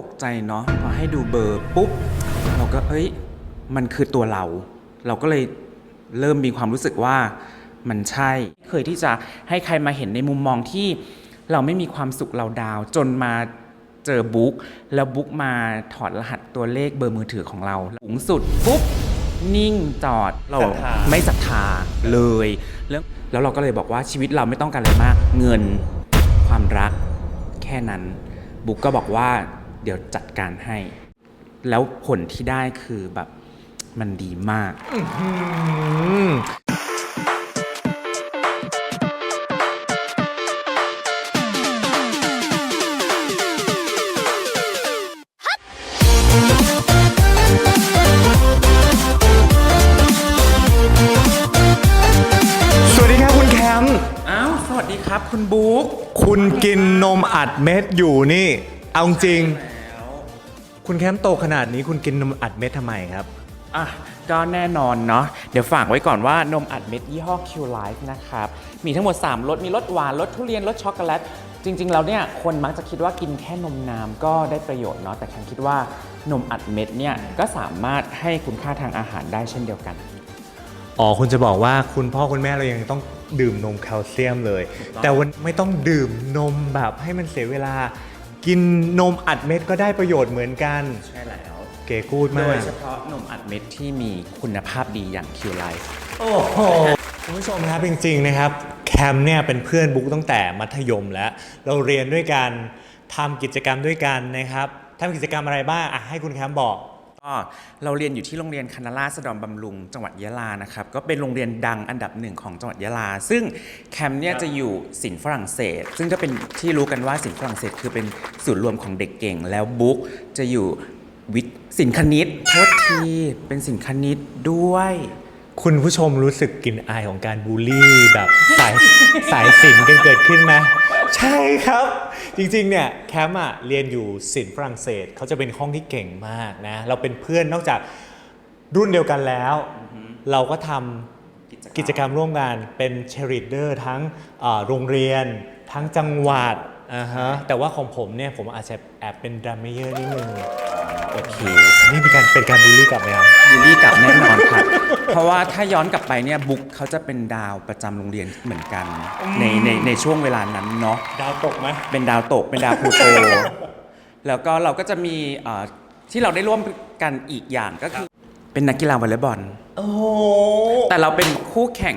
ตกใจเนาะพอให้ดูเบอร์ปุ๊บ เราก็เอ้ย มันคือตัวเรา เราก็เลยเริ่มมีความรู้สึกว่ามันใช่ เคยที่จะให้ใครมาเห็นในมุมมองที่เราไม่มีความสุขเราดาว จนมาเจอบุ๊กแล้วบุ๊กมาถอดรหัสตัวเลขเบอร์มือถือของเราสูงสุดปุ๊บนิ่งจอดเราศรัทธาไม่ศรัทธาเลยแล้วแล้วเราก็เลยบอกว่าชีวิตเราไม่ต้องการอะไรมาก เงินความรัก แค่นั้น บุ๊กก็บอกว่า เดี๋ยวจัดการให้ แล้วผลที่ได้คือแบบมันดีมาก สวัสดีครับคุณแคมป์อ้าว สวัสดีครับคุณบุ๊ก คุณกินนมอัดเม็ดอยู่นี่ เอาจริง คุณแคมป์โตขนาดนี้คุณกินนมอัดเม็ดทำไมครับ อะก็แน่นอนเนาะเดี๋ยวฝากไว้ก่อนว่านมอัดเม็ดยี่ห้อ Q Life นะครับ มีทั้งหมด 3รสมีรสหวานรสทุเรียนรสช็อกโกแลต จริง ๆ แล้วเนี่ยคนมักจะคิดว่ากินแค่นมน้ำก็ได้ประโยชน์เนาะแต่ฉันคิดว่านมอัดเม็ดเนี่ยก็สามารถให้คุณค่าทางอาหารได้เช่นเดียวกัน อ๋อ คุณจะบอกว่าคุณพ่อคุณแม่เรายังต้องดื่มนมแคลเซียมเลย แต่วันไม่ต้องดื่มนมแบบให้มันเสียเวลา กินนมอัดเม็ดก็ได้ประโยชน์เหมือนกัน ใช่แล้ว เก๋กูดโดมากยเฉพาะนมอัดเม็ดที่มีคุณภาพดีอย่าง Q Life โอ้โหคุณผู้ชมครับจริงๆนะครับแคมเนี่ยเป็นเพื่อนบุ๊กตั้งแต่มัธยมแล้ว เราเรียนด้วยกันทำกิจกรรมด้วยกันนะครับทำกิจกรรมอะไรบ้างอะให้คุณแคมบอก ก็เราเรียนอยู่ที่โรงเรียนคณราษฎรบำรุงจังหวัดยะลานะครับก็เป็นโรงเรียนดังอันดับหนึ่งของจังหวัดยะลา ซึ่งแคมป์เนี่ยจะอยู่ศิลป์ฝรั่งเศส ซึ่งก็เป็นที่รู้กันว่าศิลป์ฝรั่งเศส คือเป็นศูนย์รวมของเด็กเก่ง แล้วบุ๊กจะอยู่วิทย์ศิลป์คณิตโทษทีเป็นศิลป์คณิตด้วย คุณผู้ชมรู้สึกกลิ่นอายของการบูลลี่แบบสายสายสินกันเกิดขึ้นไหมใช่ครับ จริงๆเนี่ยแคมป์อะเรียนอยู่ศิลป์ฝรั่งเศสเขาจะเป็นห้องที่เก่งมากนะ เราเป็นเพื่อนนอกจากรุ่นเดียวกันแล้ว เราก็ทำกิจกรรมร่วมกันเป็นเชริเดอร์ทั้งเอ่อโรงเรียน ทั้งจังหวัดอ่าฮะแต่ว่าของผมเนี่ยผมอาจจะแอบเป็นดรัมเมเยอร์นิดนึง โอเคนี่เป็นการเป็นการบูลลี่กลับไหมครับ บูลลี่กลับแน่นอนครับ เพราะว่าถ้าย้อนกลับไปเนี่ยบุ๊กเขาจะเป็นดาวประจำโรงเรียนเหมือนกัน ในในในช่วงเวลานั้นเนาะ ดาวตกไหม เป็นดาวตก เป็นดาวพลูโต แล้วก็เราก็จะมีเอ่อที่เราได้ร่วมกันอีกอย่างก็คือ เป็นนักกีฬาวอลเลย์บอล โอ้โหแต่เราเป็นคู่แข่ง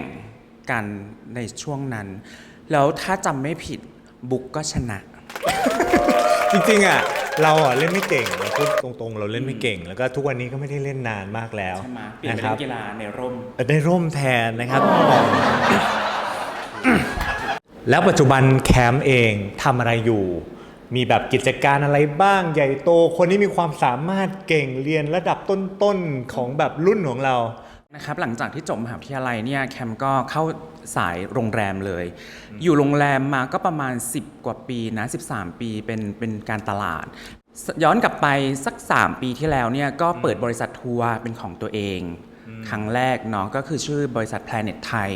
กันในช่วงนั้น แล้วถ้าจำไม่ผิดบุ๊กก็ชนะ จริงๆอะเราอะเล่นไม่เก่งเราพูดตรงๆ เราเล่นไม่เก่ง แล้วก็ทุกวันนี้ก็ไม่ได้เล่นนานมากแล้วใช่ไหมเปลี่ยนนะเป็นครันับกกีฬาในร่ม ได้ร่มแทนนะครับ แล้วปัจจุบันแคมป์เองทำอะไรอยู่ มีแบบกิจการอะไรบ้างใหญ่โต คนที่มีความสามารถเก่งเรียนระดับต้นๆ ของแบบรุ่นของเรา นะครับหลังจากที่จบมหาวิทยาลัยเนี่ยแคมก็เข้าสายโรงแรมเลย อยู่โรงแรมมาก็ประมาณ 10 กว่าปีนะ 13 ปีเป็นเป็นการตลาดสย้อนกลับไปสัก 3 ปีที่แล้วเนี่ยก็เปิดบริษัททัวร์เป็นของตัวเอง ครั้งแรกเนาะก็คือชื่อบริษัท Planet ไทย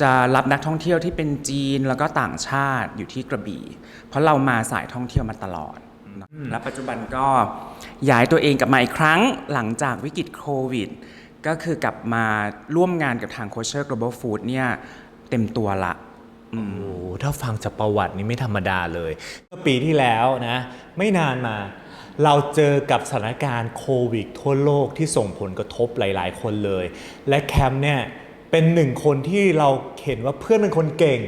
จะรับนักท่องเที่ยวที่เป็นจีนแล้วก็ต่างชาติอยู่ที่กระบี่ เพราะเรามาสายท่องเที่ยวมาตลอดเนาะและปัจจุบันก็ย้ายตัวเองกลับมาอีกครั้งหลังจากวิกฤตโควิด ก็คือกลับมาร่วมงานกับทางโคเชอร์ Global Food เนี่ยเต็มตัวละโอ้โหถ้าฟังจากประวัตินี่ไม่ธรรมดาเลยเมื่อปีที่แล้วนะ ไม่นานมา เราเจอกับสถานการณ์โควิดทั่วโลกที่ส่งผลกระทบหลาย ๆ คนเลย และแคมป์เนี่ยเป็นหนึ่งคนที่เราเห็นว่าเพื่อนเป็นคนเก่ง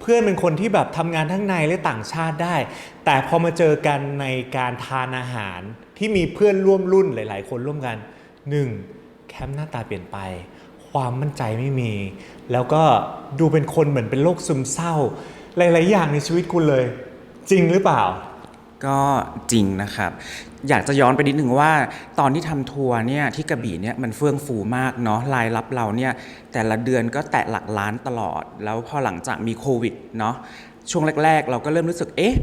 เพื่อนเป็นคนที่แบบทำงานทั้งในและต่างชาติได้ แต่พอมาเจอกันในการทานอาหารที่มีเพื่อนร่วมรุ่นหลาย ๆ คนร่วมกันหนึ่ง แคมป์หน้าตาเปลี่ยนไป ความมั่นใจไม่มี แล้วก็ดูเป็นคนเหมือนเป็นโรคซึมเศร้า หลาย ๆ อย่างในชีวิตคุณเลย จริงหรือเปล่า ก็จริงนะครับ อยากจะย้อนไปนิดหนึ่งว่า ตอนที่ทำทัวร์เนี่ยที่กระบี่เนี่ยมันเฟื่องฟูมากเนาะรายรับเราเนี่ยแต่ละเดือนก็แตะหลักล้านตลอด แล้วพอหลังจากมีโควิดเนาะช่วงแรก ๆ เราก็เริ่มรู้สึกเอ๊ะ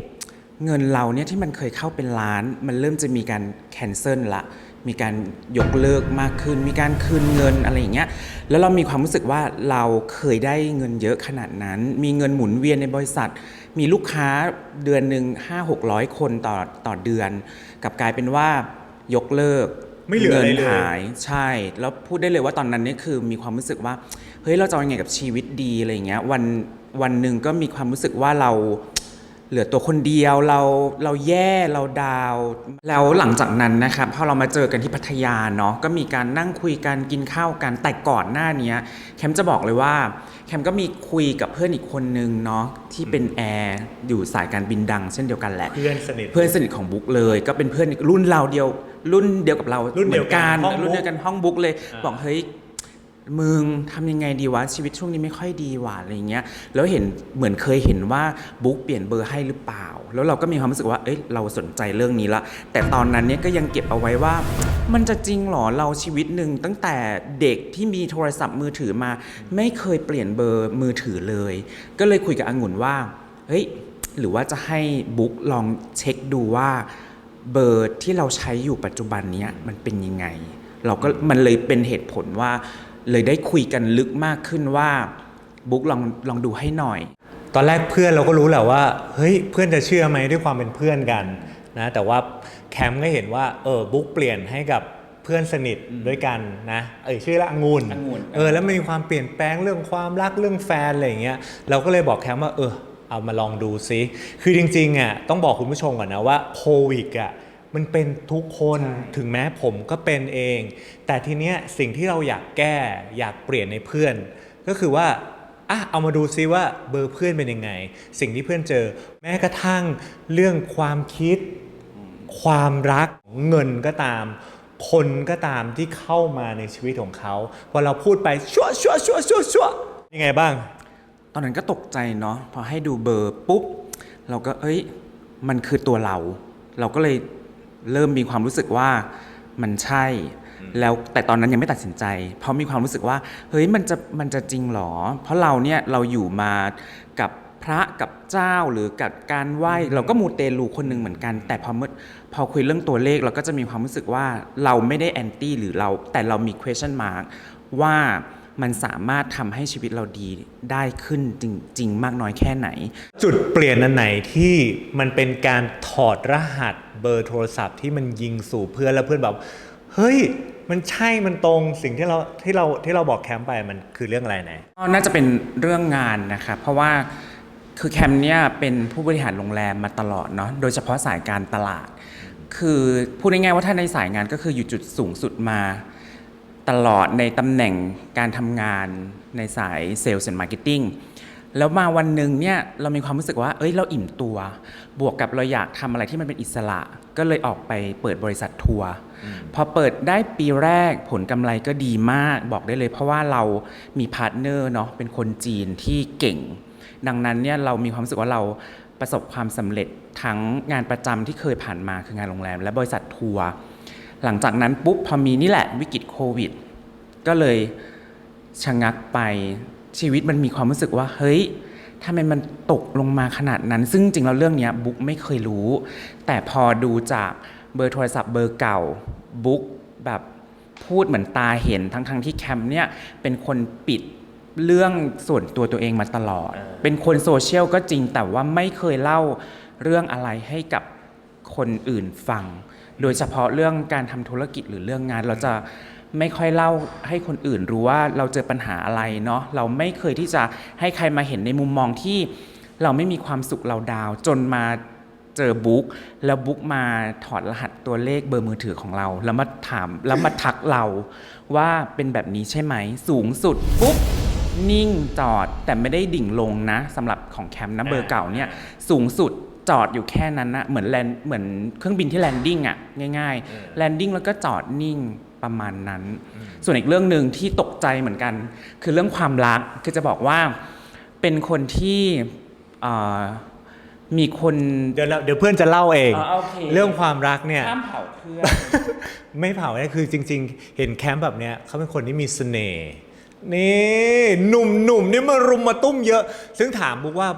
เงินเราเนี่ยที่มันเคยเข้าเป็นล้าน มันเริ่มจะมีการแคนเซิลละ มีการยกเลิกมากขึ้น มีการคืนเงินอะไรอย่างเงี้ย แล้วเรามีความรู้สึกว่าเราเคยได้เงินเยอะขนาดนั้น มีเงินหมุนเวียนในบริษัท มีลูกค้าเดือนหนึ่ง5 6 0 0คนต่อต่อเดือนกลับกลายเป็นว่ายกเลิกไม่เหลืออะไรเลยงินหายใช่ แล้วพูดได้เลยว่าตอนนั้นเนี่ยคือมีความรู้สึกว่า เฮ้ยเราจะเอายังไงกับชีวิตดีอะไรอย่างเงี้ย วันวันหนึ่งก็มีความรู้สึกว่าเรา เหลือตัวคนเดียวเราเราแย่เราดาวน์แล้วหลังจากนั้นนะครับพอเรามาเจอกันที่พัทยาเนาะก็มีการนั่งคุยกันกินข้าวกันแต่ก่อนหน้าเนี้ยแคมจะบอกเลยว่าแคมก็มีคุยกับเพื่อนอีกคนนึงเนาะที่เป็นแอร์อยู่สายการบินดังเช่นเดียวกันแหละเพื่อนสนิทเพื่อนสนิทของบุ๊กเลย ก็เป็นเพื่อนรุ่นเราเดียวรุ่นเดียวกับเรารุ่นเดียวกันหมือห้องบุ๊กรุ่นเดียวกันห้องบุ๊กเลยอ่าบอกเฮ้ย มึงทำยังไงดีวะชีวิตช่วงนี้ไม่ค่อยดีว่ะอะไรเงี้ยแล้วเห็นเหมือนเคยเห็นว่าบุ๊กเปลี่ยนเบอร์ให้หรือเปล่า แล้วเราก็มีความรู้สึกว่า เอ้ยเราสนใจเรื่องนี้ละ แต่ตอนนั้นเนี่ยก็ยังเก็บเอาไว้ว่า มันจะจริงหรอเราชีวิตหนึ่งตั้งแต่เด็กที่มีโทรศัพท์มือถือมา ไม่เคยเปลี่ยนเบอร์มือถือเลย ก็เลยคุยกับองุ่นว่าเฮ้ยหรือว่าจะให้บุ๊กลองเช็คดูว่าเบอร์ที่เราใช้อยู่ปัจจุบันเนี้ยมันเป็นยังไง เราก็มันเลยเป็นเหตุผลว่า เลยได้คุยกันลึกมากขึ้นว่าบุ๊กลองลองดูให้หน่อย ตอนแรกเพื่อนเราก็รู้แหละว่าเฮ้ยเพื่อนจะเชื่อไหมด้วยความเป็นเพื่อนกันนะแต่ว่าแคมป์ก็เห็นว่าเออบุ๊กเปลี่ยนให้กับเพื่อนสนิทด้วยกันนะเออชื่อละองุ่นองุ่นเออแล้วมันมีความเปลี่ยนแปลงเรื่องความรักเรื่องแฟนอะไรอย่างเงี้ยเราก็เลยบอกแคมป์ว่าเออเอามาลองดูซิคือจริงๆอะต้องบอกคุณผู้ชมก่อนนะว่าโควิดอะ มันเป็นทุกคนถึงแม้ผมก็เป็นเอง แต่ทีเนี้ยสิ่งที่เราอยากแก้อยากเปลี่ยนในเพื่อน ก็คือว่าอะเอามาดูซิว่าเบอร์เพื่อนเป็นยังไง สิ่งที่เพื่อนเจอ แม้กระทั่งเรื่องความคิด ความรักเงินก็ตาม คนก็ตามที่เข้ามาในชีวิตของเขาพอเราพูดไปชั่วชั่วชั่วชั่วชั่วยังไงบ้าง ตอนนั้นก็ตกใจเนาะพอให้ดูเบอร์ปุ๊บ เราก็เอ้ย มันคือตัวเรา เราก็เลย เริ่มมีความรู้สึกว่ามันใช่ แล้วแต่ตอนนั้นยังไม่ตัดสินใจ เพราะมีความรู้สึกว่า เฮ้ยมันจะมันจะจริงหรอ เพราะเราเนี่ยเราอยู่มากับพระกับเจ้าหรือกับการไหว้เราก็มูเตลูคนหนึ่งเหมือนกัน แต่พอเมื่อพอคุยเรื่องตัวเลขเราก็จะมีความรู้สึกว่าเราไม่ได้แอนตี้หรือเราแต่เรามี question mark ว่า มันสามารถทำให้ชีวิตเราดีได้ขึ้นจริง ๆ มากน้อยแค่ไหน จุดเปลี่ยนอันไหนที่มันเป็นการถอดรหัสเบอร์โทรศัพท์ที่มันยิงสู่เพื่อนแล้วเพื่อนแบบ เฮ้ย มันใช่มันตรงสิ่งที่เราที่เราที่เราบอกแคมป์ไปมันคือเรื่องอะไรไหนก็น่าจะเป็นเรื่องงานนะครับเพราะว่าคือแคมเนี่ยเป็นผู้บริหารโรงแรมมาตลอดเนาะโดยเฉพาะสายการตลาด คือพูดง่ายๆว่าถ้าในสายงานก็คืออยู่จุดสูงสุดมา ตลอดในตำแหน่งการทำงานในสายเซลล์และมาร์เก็ตติ้งแล้วมาวันหนึ่งเนี่ยเรามีความรู้สึกว่า เอ้ยเราอิ่มตัว บวกกับเราอยากทำอะไรที่มันเป็นอิสระ ก็เลยออกไปเปิดบริษัททัวร์พอเปิดได้ปีแรกผลกำไรก็ดีมากบอกได้เลย เพราะว่าเรามีพาร์ทเนอร์เนาะเป็นคนจีนที่เก่ง ดังนั้นเนี่ยเรามีความรู้สึกว่าเราประสบความสำเร็จทั้งงานประจำที่เคยผ่านมาคืองานโรงแรม และบริษัททัวร์ หลังจากนั้นปุ๊บพอมีนี่แหละวิกฤตโควิด ก็เลยชะงักไปชีวิตมันมีความรู้สึกว่า เฮ้ยทำไมมันตกลงมาขนาดนั้น ซึ่งจริงๆแล้วเรื่องเนี้ยบุ๊กไม่เคยรู้ แต่พอดูจากเบอร์โทรศัพท์เบอร์เก่าบุ๊กแบบพูดเหมือนตาเห็นทั้งๆที่แคมป์เนี่ยเป็นคนปิดเรื่องส่วนตัวตัวเองมาตลอดอ่าเป็นคนโซเชียลก็จริงแต่ว่าไม่เคยเล่าเรื่องอะไรให้กับคนอื่นฟัง โดยเฉพาะเรื่องการทำธุรกิจหรือเรื่องงาน เราจะไม่ค่อยเล่าให้คนอื่นรู้ว่าเราเจอปัญหาอะไรเนาะเราไม่เคยที่จะให้ใครมาเห็นในมุมมองที่เราไม่มีความสุขเราดาว จนมาเจอบุ๊กแล้วบุ๊กมาถอดรหัสตัวเลขเบอร์มือถือของเรา แล้วมาถามแล้วมาทักเราว่าเป็นแบบนี้ใช่ไหม สูงสุดปุ๊บนิ่งจอดแต่ไม่ได้ดิ่งลงนะสำหรับของแคมป์นะเบอร์เก่าเนี่ยสูงสุด จอดอยู่แค่นั้นนะเหมือนแลนเหมือนเครื่องบินที่แลนดิ้งอะง่ายๆแลนดิ้งแล้วก็จอดนิ่งประมาณนั้น ส่วนอีกเรื่องหนึ่งที่ตกใจเหมือนกัน คือเรื่องความรักคือจะบอกว่าเป็นคนที่เอ่อมีคนเดี๋ยวเราเดี๋ยวเพื่อนจะเล่าเองอ๋อโอเคเรื่องความรักเนี่ยข้ามเผาเพื่อนไม่เผาเนี่ยคือจริง ๆ เห็นแคมป์แบบเนี้ยเขาเป็นคนที่มีเสน่ห์นี่หนุ่มหนุ่มนี่มารุมมาตุ้มเยอะ ซึ่งถามบุ๊กว่า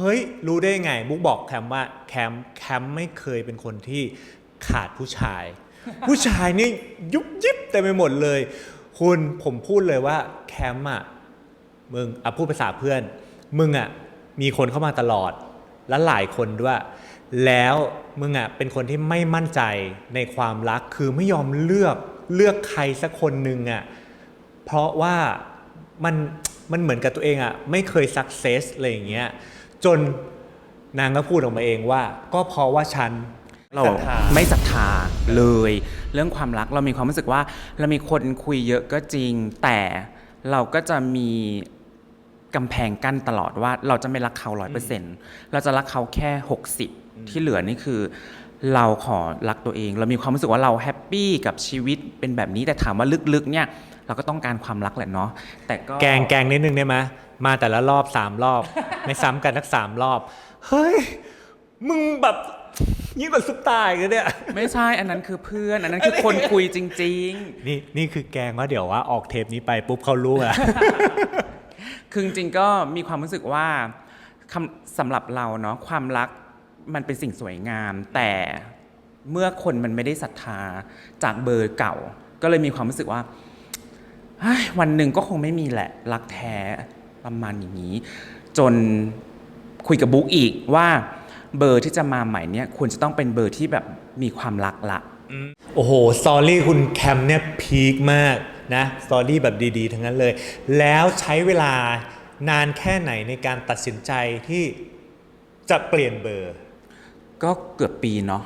เฮ้ย รู้ได้ไง บุ๊กบอกแคมป์ว่าแคมป์แคมป์ไม่เคยเป็นคนที่ขาดผู้ชาย ผู้ชายนี่ยุบยิบเต็มไปหมดเลย คุณผมพูดเลยว่าแคมป์อะมึงอะพูดภาษาเพื่อน มึงอะมีคนเข้ามาตลอดและหลายคนด้วย แล้วมึงอะเป็นคนที่ไม่มั่นใจในความรักคือไม่ยอมเลือกเลือกใครสักคนหนึ่งอะเพราะว่ามันมันเหมือนกับตัวเองอะไม่เคยสักเซสอะไรอย่างเงี้ย จนนางก็พูดออกมาเองว่า ก็เพราะว่าฉันเราศรัทธา ไม่ศรัทธาเลย เรื่องความรักเรามีความรู้สึกว่า เรามีคนคุยเยอะก็จริง แต่เราก็จะมีกำแพงกั้นตลอดว่า เราจะไม่รักเขาร้อยเปอร์เซ็นต์เราจะรักเขาแค่ 60 ที่เหลือนี่คือ เราขอรักตัวเอง เรามีความรู้สึกว่าเราแฮปปี้กับชีวิตเป็นแบบนี้แต่ถามว่าลึกๆเนี่ย เราก็ต้องการความรักแหละเนาะแต่ก็แกงแกงนิดนึงได้ไหมมาแต่ละรอบสามรอบ ไม่ซ้ำกันทั้งสามรอบ เฮ้ย มึงแบบยิ่งกว่าซุปตายกันเนี่ย ไม่ใช่อันนั้นคือเพื่อน อันนั้นคือคนคุยจริง ๆ นี่นี่คือแกงว่าเดี๋ยวว่าออกเทปนี้ไปปุ๊บเขารู้อะ คือจริงๆก็มีความรู้สึกว่าคำสำหรับเราเนาะความรักมันเป็นสิ่งสวยงาม แต่เมื่อคนมันไม่ได้ศรัทธาจากเบอร์เก่า ก็เลยมีความรู้สึกว่าเฮ้ย วันหนึ่งก็คงไม่มีแหละรักแท้ประมาณอย่างนี้ จนคุยกับบุ๊กอีกว่าเบอร์ที่จะมาใหม่เนี่ยควรจะต้องเป็นเบอร์ที่แบบมีความรักละโอ้โหสตอรี่คุณแคมเนี่ยพีคมากนะสตอรี่แบบดีๆ ทั้งนั้นเลย แล้วใช้เวลานานแค่ไหนในการตัดสินใจที่จะเปลี่ยนเบอร์ ก็เกือบปีเนาะ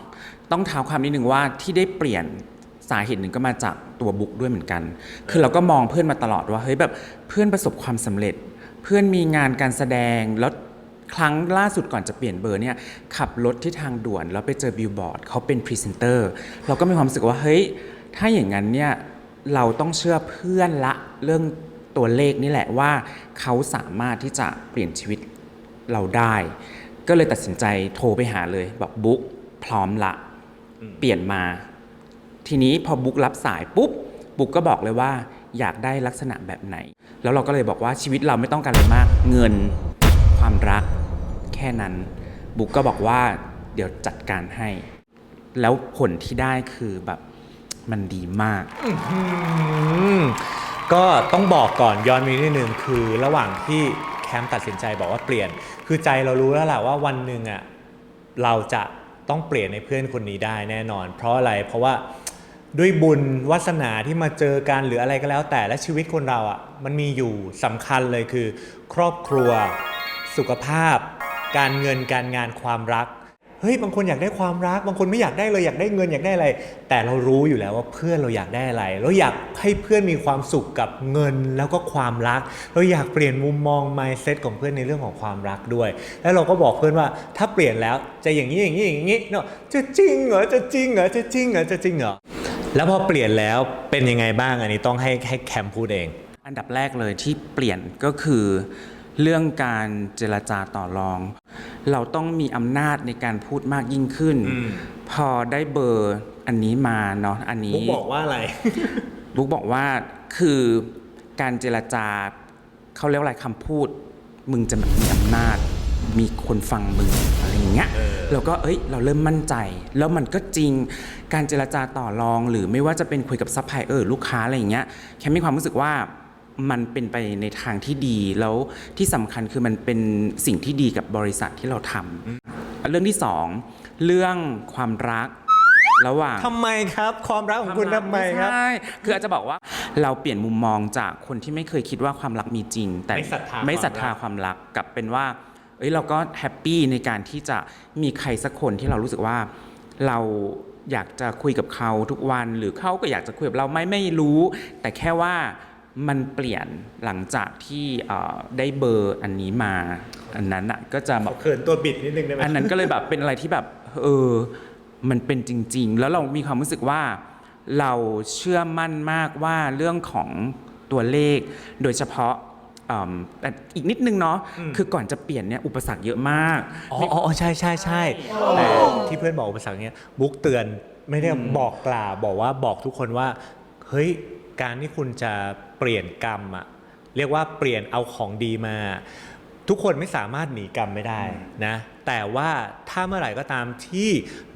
ต้องเท้าความนิดนึงว่าที่ได้เปลี่ยนสาเหตุหนึ่งก็มาจากตัวบุ๊กด้วยเหมือนกัน คือเราก็มองเพื่อนมาตลอดว่าเฮ้ยแบบเพื่อนประสบความสำเร็จ เพื่อนมีงานการแสดงแล้วครั้งล่าสุดก่อนจะเปลี่ยนเบอร์เนี่ยขับรถที่ทางด่วนแล้วไปเจอบิลบอร์ดเขาเป็นพรีเซนเตอร์เราก็มีความรู้สึกว่าเฮ้ยถ้าอย่างนั้นเนี่ยเราต้องเชื่อเพื่อนละเรื่องตัวเลขนี่แหละว่าเขาสามารถที่จะเปลี่ยนชีวิตเราได้ ก็เลยตัดสินใจโทรไปหาเลยบอกบุ๊กพร้อมละ เปลี่ยนมา ทีนี้พอบุ๊กรับสายปุ๊บบุ๊กก็บอกเลยว่าอยากได้ลักษณะแบบไหน แล้วเราก็เลยบอกว่าชีวิตเราไม่ต้องการอะไรมาก เงินความรัก แค่นั้น บุ๊กก็บอกว่าเดี๋ยวจัดการให้ แล้วผลที่ได้คือแบบมันดีมาก ก็ต้องบอกก่อนย้อนมีนิดนึงคือระหว่างที่แคมป์ตัดสินใจบอกว่าเปลี่ยน คือใจเรารู้แล้วแหละว่าวันหนึ่งอะเราจะต้องเปลี่ยนในเพื่อนคนนี้ได้แน่นอน เพราะอะไรเพราะว่า ด้วยบุญวาสนาที่มาเจอกันหรืออะไรก็แล้วแต่และชีวิตคนเราอะมันมีอยู่สำคัญเลยคือ ครอบครัว สุขภาพ การเงินการงานความรักเฮ้ยบางคนอยากได้ความรัก บางคนไม่อยากได้เลยอยากได้เงินอยากได้อะไร แต่เรารู้อยู่แล้วว่าเพื่อนเราอยากได้อะไร เราอยากให้เพื่อนมีความสุขกับเงินแล้วก็ความรัก เราอยากเปลี่ยนมุมมอง mindset ของเพื่อนในเรื่องของความรักด้วย แล้วเราก็บอกเพื่อนว่าถ้าเปลี่ยนแล้วจะอย่างนี้อย่างนี้อย่างนี้เนาะจะจริงเหรอจะจริงเหรอจะจริงเหรอจะจริงเหรอ แล้วพอเปลี่ยนแล้วเป็นยังไงบ้างอันนี้ต้องให้ให้แคมพูดเอง อันดับแรกเลยที่เปลี่ยนก็คือเรื่องการเจรจาต่อรอง เราต้องมีอำนาจในการพูดมากยิ่งขึ้นอืมพอได้เบอร์อันนี้มาเนาะอันนี้บุ๊กบอกว่าอะไร บุ๊กบอกว่าคือการเจรจาเขาเรียกว่าอะไรคำพูด มึงจะแบบมีอำนาจ มีคนฟังมึงอะไรอย่างเงี้ยเออเราก็เอ้ยเราเริ่มมั่นใจ แล้วมันก็จริงการเจรจาต่อรอง หรือไม่ว่าจะเป็นคุยกับซัพพลายเออร์ลูกค้าอะไรอย่างเงี้ยแค่มีความรู้สึกว่ามันเป็นไปในทางที่ดีแล้วที่สำคัญคือมันเป็นสิ่งที่ดีกับบริษัทที่เราทำเรื่องที่สองเรื่องความรักระหว่างทำไมครับความรักของคุณทำไมครับใช่คืออาจจะบอกว่าเราเปลี่ยนมุมมองจากคนที่ไม่เคยคิดว่าความรักมีจริง แต่ไม่ศรัทธาไม่ศรัทธาความรักความรักกลับเป็นว่าเอ้ยเราก็แฮปปี้ในการที่จะมีใครสักคนที่เรารู้สึกว่าเราอยากจะคุยกับเขาทุกวันหรือเขาก็อยากจะคุยกับเราไม่ไม่รู้ แต่แค่ว่ามันเปลี่ยนหลังจากที่ได้เบอร์อันนี้มา อันนั้นอะก็จะแบบเขินตัวบิดนิดนึงได้ไหมอันนั้นก็เลยแบบเป็นอะไรที่แบบเออมันเป็นจริง ๆ แล้วเรามีความรู้สึกว่า เราเชื่อมั่นมากว่าเรื่องของตัวเลข โดยเฉพาะ อืมแต่อีกนิดนึงเนาะคือก่อนจะเปลี่ยนเนี่ยอุปสรรคเยอะมาก อ๋ออ๋อใช่ใช่ใช่แต่ที่เพื่อนบอกภาษาเนี้ยบุ๊กเตือนไม่ได้บอกกล่าวบอกว่าบอกทุกคนว่า เฮ้ย การที่คุณจะเปลี่ยนกรรมอะเรียกว่าเปลี่ยนเอาของดีมา ทุกคนไม่สามารถหนีกรรมไม่ได้นะ แต่ว่าถ้าเมื่อไหร่ก็ตามที่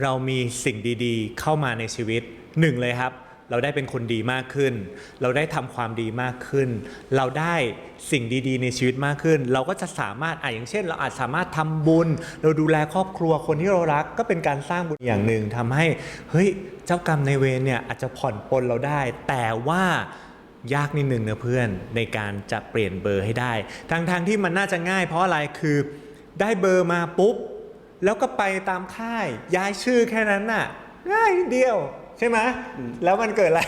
เรามีสิ่งดีๆ เข้ามาในชีวิตหนึ่งเลยครับ เราได้เป็นคนดีมากขึ้น เราได้ทำความดีมากขึ้น เราได้สิ่งดีๆ ในชีวิตมากขึ้น เราก็จะสามารถอะอย่างเช่น เราอาจสามารถทำบุญ เราดูแลครอบครัวคนที่เรารัก ก็เป็นการสร้างบุญอย่างหนึ่งทำให้เฮ้ยเจ้ากรรมในเวรเนี่ยอาจจะผ่อนปลนเราได้ แต่ว่ายากนิดหนึ่งนะเพื่อนในการจะเปลี่ยนเบอร์ให้ได้ทางทางที่มันน่าจะง่าย เพราะอะไรคือได้เบอร์มาปุ๊บ แล้วก็ไปตามค่ายย้ายชื่อแค่นั้นน่ะง่ายเดียว ใช่ไหมแล้วมันเกิดอะไร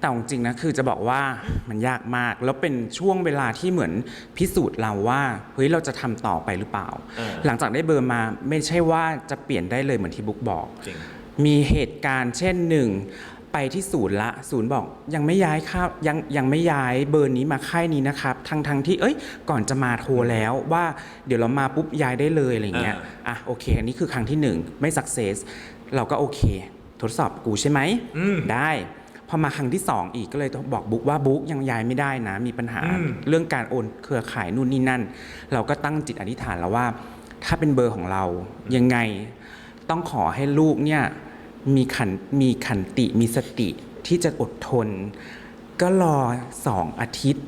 แต่จริงๆนะคือจะบอกว่ามันยากมาก แล้วเป็นช่วงเวลาที่เหมือนพิสูจน์เราว่าเฮ้ยเราจะทำต่อไปหรือเปล่า เออ หลังจากได้เบอร์มาไม่ใช่ว่าจะเปลี่ยนได้เลยเหมือนที่บุ๊กบอก จริง มีเหตุการณ์เช่นหนึ่ง ไปที่ศูนย์ละศูนย์บอกยังไม่ย้ายค่ายังยังไม่ย้ายเบอร์นี้มาค่ายนี้นะครับทั้งทั้งที่เอ้ยก่อนจะมาโทรแล้วว่าเดี๋ยวเรามาปุ๊บย้ายได้เลยอะไรอย่างเงี้ยอ่าอะโอเค อันนี้คือครั้งที่หนึ่งไม่สักเซสเราก็โอเค ทดสอบกูใช่ไหมอืม ได้ พอมาครั้งที่ 2 อีกก็เลยบอกบุ๊กว่าบุ๊กยังย้ายไม่ได้นะ มีปัญหาอืม เรื่องการโอนเครือข่ายนู่นนี่นั่น เราก็ตั้งจิตอธิษฐานแล้วว่า ถ้าเป็นเบอร์ของเรายังไงต้องขอให้ลูกเนี่ยมีขันมีขันติมีสติที่จะอดทน ก็รอสองอาทิตย์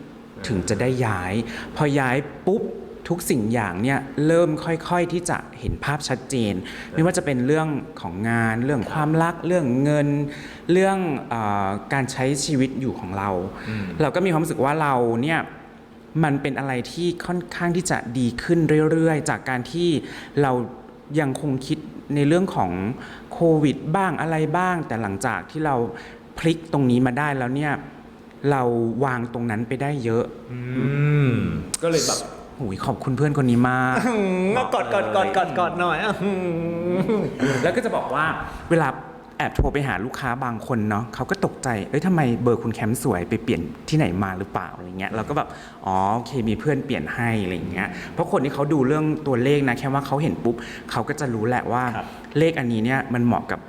ถึงจะได้ย้าย พอย้ายปุ๊บ ทุกสิ่งอย่างเนี่ยเริ่มค่อยๆที่จะเห็นภาพชัดเจน ไม่ว่าจะเป็นเรื่องของงาน เรื่องความรัก เรื่องเงิน เรื่องเออการใช้ชีวิตอยู่ของเรา เราก็มีความรู้สึกว่าเราเนี่ยมันเป็นอะไรที่ค่อนข้างที่จะดีขึ้นเรื่อยๆ จากการที่เรายังคงคิดในเรื่องของโควิดบ้างอะไรบ้าง แต่หลังจากที่เราพลิกตรงนี้มาได้แล้วเนี่ยเราวางตรงนั้นไปได้เยอะอืมก็เลยแบบ หูยขอบคุณเพื่อนคนนี้มากกอดกอดกอดกอดกอดหน่อยอะแล้วก็จะบอกว่าเวลาแอบโทรไปหาลูกค้าบางคนเนาะเขาก็ตกใจ เอ้ยทำไมเบอร์คุณแคมป์สวยไปเปลี่ยนที่ไหนมาหรือเปล่าอะไรเงี้ยเราก็แบบอ๋อโอเคมีเพื่อนเปลี่ยนให้อะไรเงี้ยเพราะคนที่เขาดูเรื่องตัวเลขนะแค่ว่าเขาเห็นปุ๊บเขาก็จะรู้แหละว่าครับเลขอันนี้เนี่ยมันเหมาะกับ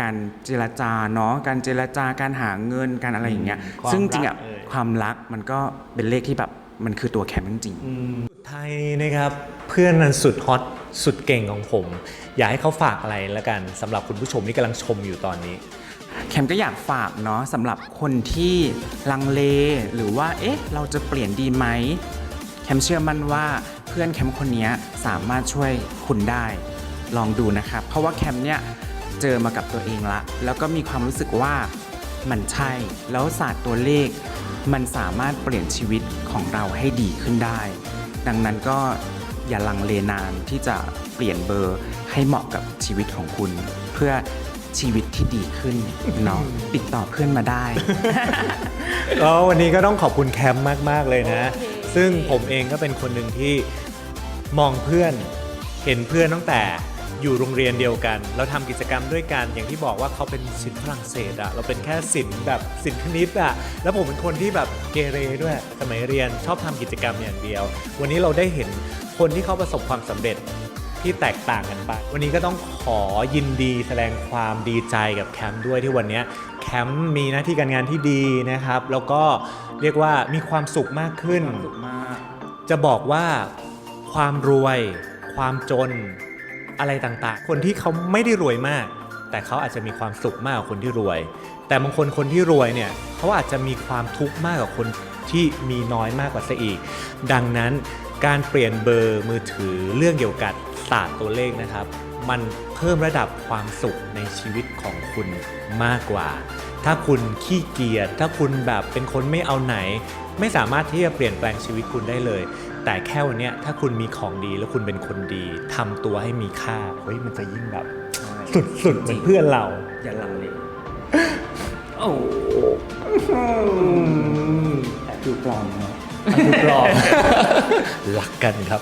การเจรจาเนาะการเจรจาการหาเงินการอะไรอย่างเงี้ยความซึ่งจริงๆอะรักเอ่ยความรักมันก็เป็นเลขที่แบบ มันคือตัวแคมป์จริงๆสุดท้ายนะครับ เพื่อนนั้นสุดฮอตสุดเก่งของผม อยากให้เขาฝากอะไรแล้วกันสำหรับคุณผู้ชมที่กำลังชมอยู่ตอนนี้ แคมก็อยากฝากเนาะสำหรับคนที่ลังเล หรือว่าเอ๊ะ เราจะเปลี่ยนดีไหมแคมเชื่อมั่นว่าเพื่อนแคมคนนี้สามารถช่วยคุณได้ ลองดูนะครับ เพราะว่าแคมเนี่ยเจอมากับตัวเองละ แล้วก็มีความรู้สึกว่ามันใช่ แล้วศาสตร์ตัวเลข มันสามารถเปลี่ยนชีวิตของเราให้ดีขึ้นได้ ดังนั้นก็อย่าลังเลนานที่จะเปลี่ยนเบอร์ให้เหมาะกับชีวิตของคุณ เพื่อชีวิตที่ดีขึ้นเนาะติดต่อเพื่อนมาได้ ก็วันนี้ก็ต้องขอบคุณแคมป์มาก ๆ เลยนะ ซึ่งผมเองก็เป็นคนหนึ่งที่มองเพื่อนเห็นเพื่อนตั้งแต่ อยู่โรงเรียนเดียวกัน เราทำกิจกรรมด้วยกัน อย่างที่บอกว่าเขาเป็นศิลป์ฝรั่งเศสอะเราเป็นแค่ศิลป์แบบศิลป์คณิตอะแล้วผมเป็นคนที่แบบเกเรด้วย สมัยเรียนชอบทำกิจกรรมอย่างเดียว วันนี้เราได้เห็นคนที่เขาประสบความสำเร็จที่แตกต่างกันไป วันนี้ก็ต้องขอยินดีแสดงความดีใจกับแคมป์ด้วยที่วันนี้แคมป์มีหน้าที่การงานที่ดีนะครับ แล้วก็เรียกว่ามีความสุขมากขึ้น จะบอกว่าความรวย ความจน อะไรต่างๆ คนที่เขาไม่ได้รวยมาก แต่เขาอาจจะมีความสุขมากกว่าคนที่รวย แต่บางคนคนที่รวยเนี่ยเขาอาจจะมีความทุกข์มากกว่าคนที่มีน้อยมากกว่าซะอีก ดังนั้นการเปลี่ยนเบอร์มือถือเรื่องเกี่ยวกับศาสตร์ตัวเลขนะครับ มันเพิ่มระดับความสุขในชีวิตของคุณมากกว่า ถ้าคุณขี้เกียจถ้าคุณแบบเป็นคนไม่เอาไหน ไม่สามารถที่จะเปลี่ยนแปลงชีวิตคุณได้เลย แต่แค่วันเนี้ยถ้าคุณมีของดีแล้วคุณเป็นคนดีทำตัวให้มีค่าเฮ้ยมันจะยิ่งแบบ สุดๆเหมือนเพื่อนเรา อย่าลังเลโอ้แอบดูปลอมเนาะอันทุกรอบรักกันครับ